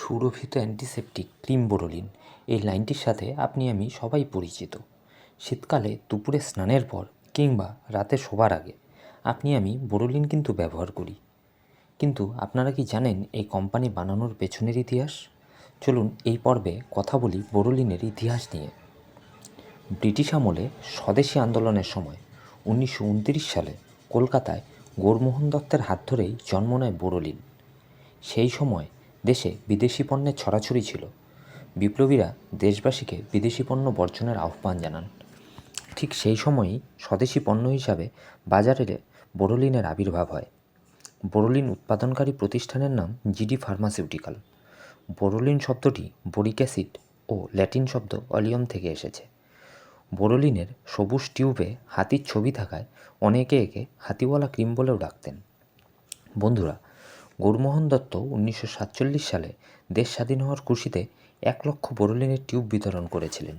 সুরভিত antiseptic cream Boroline এই লাইনটির সাথে আপনি আমি সবাই পরিচিত। শীতকালে দুপুরে স্নানের পর কিংবা রাতে শোবার আগে আপনি আমি বোরোলিন কিন্তু ব্যবহার করি। কিন্তু আপনারা কি জানেন এই কোম্পানি বানানোর পেছনের ইতিহাস? চলুন এই পর্বে কথা বলি বোরোলিনের ইতিহাস নিয়ে। ব্রিটিশ আমলে স্বদেশী আন্দোলনের সময় উনিশশো উনত্রিশ সালে কলকাতায় গৌরমোহন দত্তের হাত ধরেই জন্ম নেয় বোরোলিন সেই সময় দেশে বিদেশি পণ্যের ছড়াছড়ি ছিল। বিপ্লবীরা দেশবাসীকে বিদেশি পণ্য বর্জনের আহ্বান জানান। ঠিক সেই সময়ই স্বদেশি পণ্য হিসাবে বাজারে বোরোলিনের আবির্ভাব হয়। বোরোলিন উৎপাদনকারী প্রতিষ্ঠানের নাম জিডি ফার্মাসিউটিক্যাল। বোরোলিন শব্দটি বোরিক অ্যাসিড ও ল্যাটিন শব্দ অলিয়ম থেকে এসেছে। বোরোলিনের সবুজ টিউবে হাতির ছবি থাকায় অনেকে একে হাতিওয়ালা ক্রিম বলেও ডাকতেন। বন্ধুরা গৌরমোহন দত্ত উনিশশো সাতচল্লিশ সালে দেশ স্বাধীন হওয়ার খুশিতে এক লক্ষ বোরোলিনের টিউব বিতরণ করেছিলেন।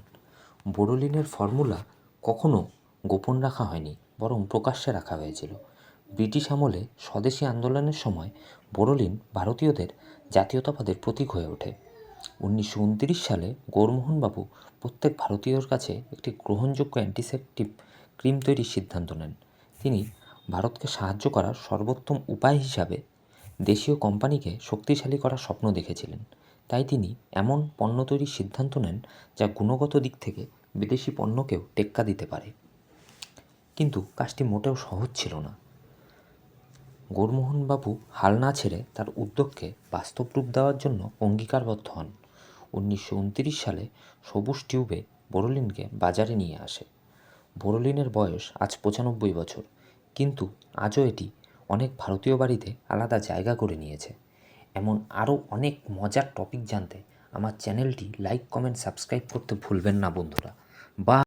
বোরোলিনের ফর্মুলা কখনো গোপন রাখা হয়নি, বরং প্রকাশ্যে রাখা হয়েছিল। ব্রিটিশ আমলে স্বদেশী আন্দোলনের সময় বোরোলিন ভারতীয়দের জাতীয়তাবাদের প্রতীক হয়ে ওঠে। উনিশশো উনত্রিশ সালে গৌরমোহনবাবু প্রত্যেক ভারতীয়র কাছে একটি গ্রহণযোগ্য অ্যান্টিসেপটিভ ক্রিম তৈরির সিদ্ধান্ত নেন। তিনি ভারতকে সাহায্য করার সর্বোত্তম উপায় হিসাবে দেশীয় কোম্পানিকে শক্তিশালী করার স্বপ্ন দেখেছিলেন। তাই তিনি এমন পণ্য তৈরির সিদ্ধান্ত নেন যা গুণগত দিক থেকে বিদেশি পণ্যকেও টেক্কা দিতে পারে। কিন্তু কাজটি মোটেও সহজ ছিল না। গৌরমোহনবাবু হাল না ছেড়ে তার উদ্যোগকে বাস্তব রূপ দেওয়ার জন্য অঙ্গীকারবদ্ধ হন। উনিশশো উনত্রিশ সালে সবুজ টিউবে বোরোলিনকে বাজারে নিয়ে আসে। বোরোলিনের বয়স আজ পঁচানব্বই বছর, কিন্তু আজও এটি অনেক ভারতীয় বাড়িতে আলাদা জায়গা করে নিয়েছে। এমন আরও অনেক মজার টপিক জানতে আমার চ্যানেলটি লাইক কমেন্ট সাবস্ক্রাইব করতে ভুলবেন না বন্ধুরা। বা